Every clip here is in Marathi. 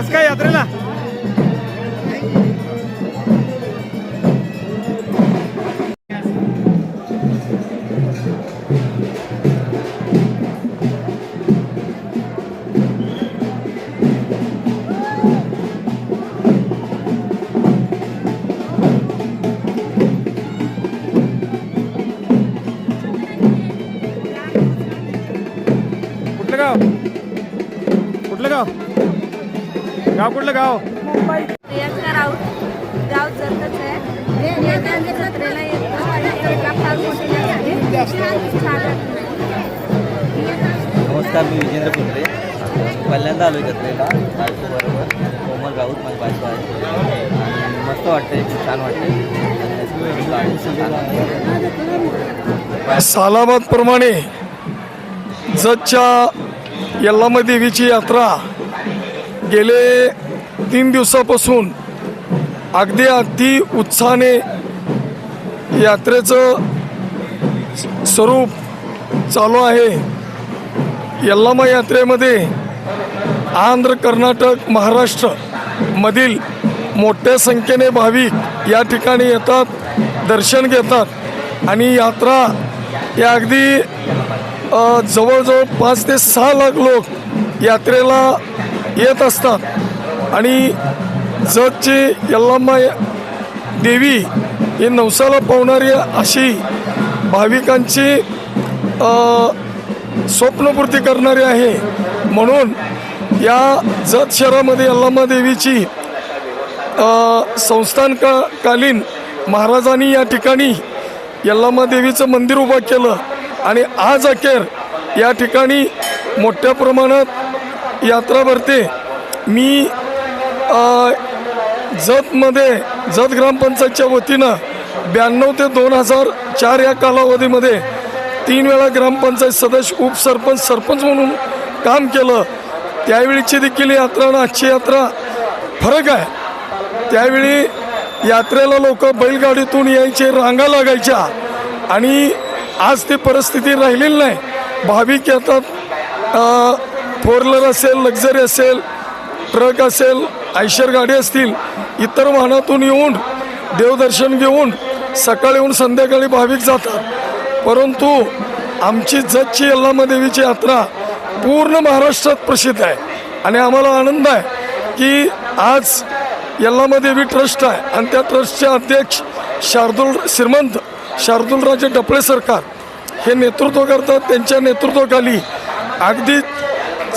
काय काय यात्रेला? कुठलं गाव? कुठलं गाव? गाव कुठलं गाव? प्रियंका राऊत. जतच आहे. जत्रेला. नमस्कार मी विजेंद्र कुत्रे पहिल्यांदा आलो जत्रेला. बायको बरोबर. कोमल राऊत माझी बायको आहे. आणि मस्त वाटते छान वाटते सालाबादप्रमाणे जतच्या यल्लामा देवीची यात्रा गेले तीन दिवसापासून. अगदी अति उत्साहाने यात्रेचं स्वरूप चालू आहे. यल्लामा यात्रेमध्ये आंध्र कर्नाटक महाराष्ट्र मधील मोठ्या संख्येने भाविक या ठिकाणी येतात दर्शन घेतात आणि यात्रा या अगदी जवळजवळ पाच ते सहा लाख लोक यात्रेला येत असतात. आणि जगचे यल्लाम्मा देवी ही नवसाला पावणारी अशी भाविकांची स्वप्नपूर्ती करणारी आहे. म्हणून या जत शहरामध्ये यल्लाम्मा देवीची संस्थान का कालीन महाराजांनी या ठिकाणी यल्लामा देवीचं मंदिर उभं केलं. आणि आज अखेर या ठिकाणी मोठ्या प्रमाणात यात्रा भरते मी जतमध्ये जत ग्रामपंचायतच्या वतीनं ब्याण्णव ते दोन हजार चार या कालावधीमध्ये तीन वेळा ग्रामपंचायत सदस्य उपसरपंच सरपंच म्हणून काम केलं. त्यावेळीची देखील यात्रा आणि आजची यात्रा फरक आहे. त्यावेळी यात्रेला लोक बैलगाडीतून यायचे रांगा लागायच्या आणि आज ती परिस्थिती राहिलेली नाही. भाविक येतात फोर व्हीलर असेल लक्झरी असेल ट्रक असेल आयशर गाडी असतील इतर वाहनातून येऊन देवदर्शन घेऊन सकाळी येऊन संध्याकाळी भाविक जातात. परंतु आमची जतची यल्लामा देवीची यात्रा पूर्ण महाराष्ट्रात प्रसिद्ध आहे. आणि आम्हाला आनंद आहे की आज यल्लामा देवी ट्रस्ट आहे. आणि त्या ट्रस्टचे अध्यक्ष शार्दूल श्रीमंत शार्दूलराजे डपळे सरकार हे नेतृत्व करतात. त्यांच्या नेतृत्वाखाली अगदी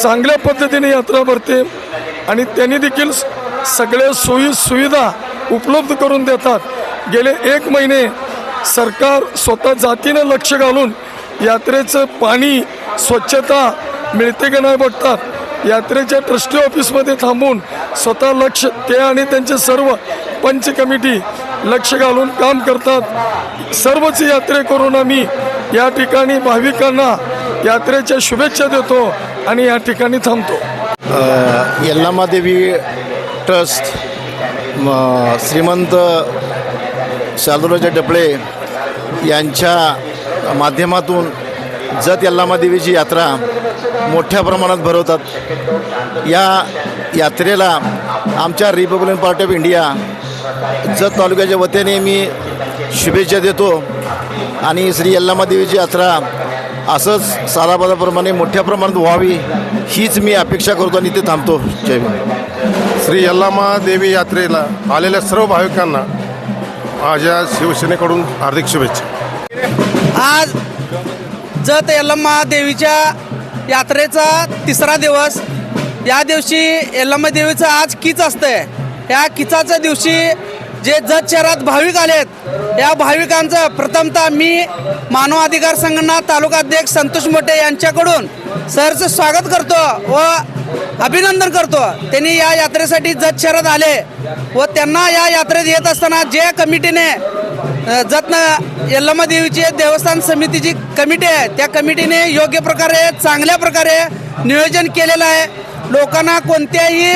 चांगल्या पद्धतीने यात्रा भरते आणि त्यांनी देखील सगळ्या सोयी सुविधा उपलब्ध करून देतात. गेले एक महिने सरकार स्वतः जातीनं लक्ष घालून यात्रेचं पाणी स्वच्छता मिळते की नाही बघतात. यात्रेच्या ट्रस्टी ऑफिसमध्ये थांबून स्वतः लक्ष ते आणि त्यांचे सर्व पंच कमिटी लक्ष घालून काम करतात. सर्वच यात्रे करून आम्ही या ठिकाणी भाविकांना यात्रेच्या शुभेच्छा देतो. आणि या ठिकाणी थांबतो. यल्लामादेवी ट्रस्ट म, श्रीमंत शालुराजे डपळे यांच्या माध्यमातून जत यल्लामादेवीची यात्रा मोठ्या प्रमाणात भरवतात. या यात्रेला आमच्या Republican Party of India Jath तालुक्याच्या वतीने मी शुभेच्छा देतो. आणि श्री यल्लामादेवीची यात्रा असंच सालाबादाप्रमाणे मोठ्या प्रमाणात व्हावी हीच मी अपेक्षा करतो आणि इथे थांबतो. जय भीम. श्री यल्लामा देवी यात्रेला आलेल्या सर्व भाविकांना माझ्या शिवसेनेकडून हार्दिक शुभेच्छा. आज जत यल्लम्मा देवीच्या यात्रेचा तिसरा दिवस. या दिवशी यल्लम्मा देवीचं आज कीच असतंय. या किचाच्या दिवशी जे जत शहरात भाविक आलेत या भाविकांचं प्रथमतः मी मानवाधिकार संघटना तालुका अध्यक्ष संतोष मोठे यांच्याकडून सरचं स्वागत करतो व अभिनंदन करतो. त्यांनी या यात्रेसाठी जत शहरात आले व त्यांना या यात्रेत येत असताना जे कमिटीने जतन यल्लम्मा देवीची देवस्थान समितीची कमिटी आहे त्या कमिटीने योग्य प्रकारे चांगल्या प्रकारे नियोजन केलेलं आहे. लोकांना कोणत्याही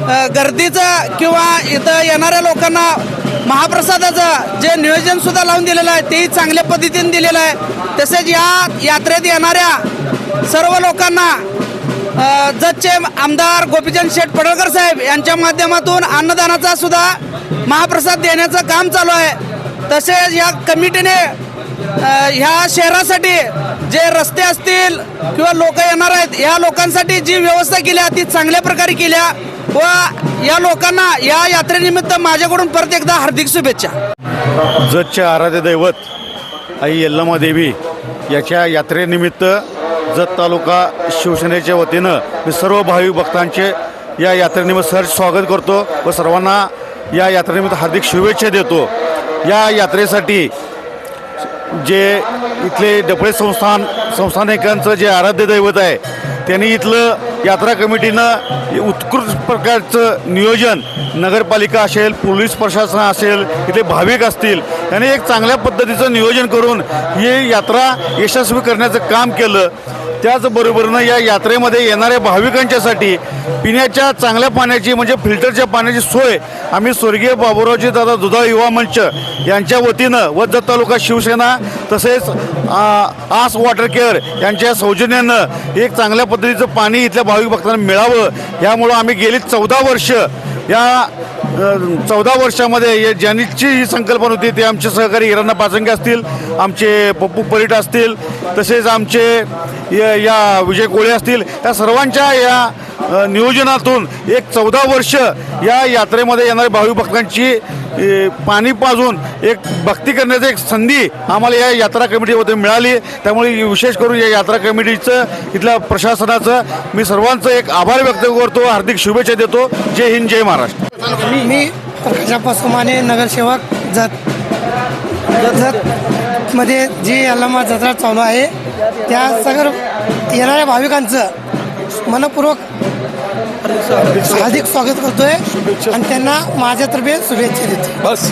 गर्दीचं किंवा इथं येणाऱ्या लोकांना महाप्रसादाचं जे नियोजन सुद्धा लावून दिलेलं आहे तेही चांगल्या पद्धतीने दिलेलं आहे. तसेच या यात्रेत येणाऱ्या सर्व लोकांना अ, जतचे आमदार गोपीचंद शेठ पडळकर साहेब यांच्या माध्यमातून अन्नदानाचा सुद्धा महाप्रसाद देण्याचं काम चालू आहे. तसेच या कमिटीने ह्या शहरासाठी जे रस्ते असतील किंवा लोक येणार आहेत ह्या लोकांसाठी जी व्यवस्था केल्या ती चांगल्या प्रकारे केल्या. व या लोकांना या यात्रेनिमित्त माझ्याकडून परत एकदा हार्दिक शुभेच्छा. जतचे आराध्य दैवत आई यल्लमा देवी याच्या यात्रेनिमित्त जत तालुका शिवसेनेच्या वतीनं मी सर्व भाविक भक्तांचे या यात्रेनिमित्त सहर्ष स्वागत करतो व सर्वांना या यात्रेनिमित्त हार्दिक शुभेच्छा देतो. या यात्रेसाठी जे इथले डफळे संस्थान संस्थानिकांचं जे आराध्य दैवत आहे त्यांनी इथलं यात्रा कमिटीनं उत्कृष्ट प्रकारचं नियोजन नगरपालिका असेल पोलीस प्रशासन असेल इथे भाविक असतील यांनी एक चांगल्या पद्धतीचं नियोजन करून ही यात्रा यशस्वी करण्याचं काम केलं. त्याचबरोबरनं या यात्रेमध्ये येणाऱ्या भाविकांच्यासाठी पिण्याच्या चांगल्या पाण्याची म्हणजे फिल्टरच्या पाण्याची सोय आम्ही स्वर्गीय बाबुरावजी दादा दुधाळ युवा मंच यांच्या वतीनं व जत तालुका शिवसेना तसेच आस वॉटर केअर यांच्या सौजन्यानं एक चांगल्या पद्धतीचं पाणी इथल्या भाविक भक्तांना मिळावं. यामुळं आम्ही गेली चौदा वर्ष या चौदा वर्षामध्ये या ज्यांची ही संकल्पना होती ते आमचे सहकारी हिराणा पाचंगे असतील आमचे पप्पू परीट असतील तसेच आमचे या या विजय कोळे असतील या सर्वांच्या या नियोजनातून एक चौदा वर्ष या यात्रेमध्ये येणाऱ्या भाविक भक्तांची पाणी पाजून एक भक्ती करण्याची एक संधी आम्हाला या यात्रा कमिटीमध्ये मिळाली. त्यामुळे विशेष करून या यात्रा कमिटीचं इथल्या प्रशासनाचं मी सर्वांचं एक आभार व्यक्त करतो. हार्दिक शुभेच्छा देतो. जय हिंद जय महाराष्ट्र. मी प्रकाशा नगरसेवक जत जत मध्ये जी अल्लामा जत्रा चालू आहे त्या सगळं येणाऱ्या भाविकांचं मनपूर्वक हार्दिक स्वागत करतोय. आणि त्यांना माझ्यातर्फे शुभेच्छा देतो. बस.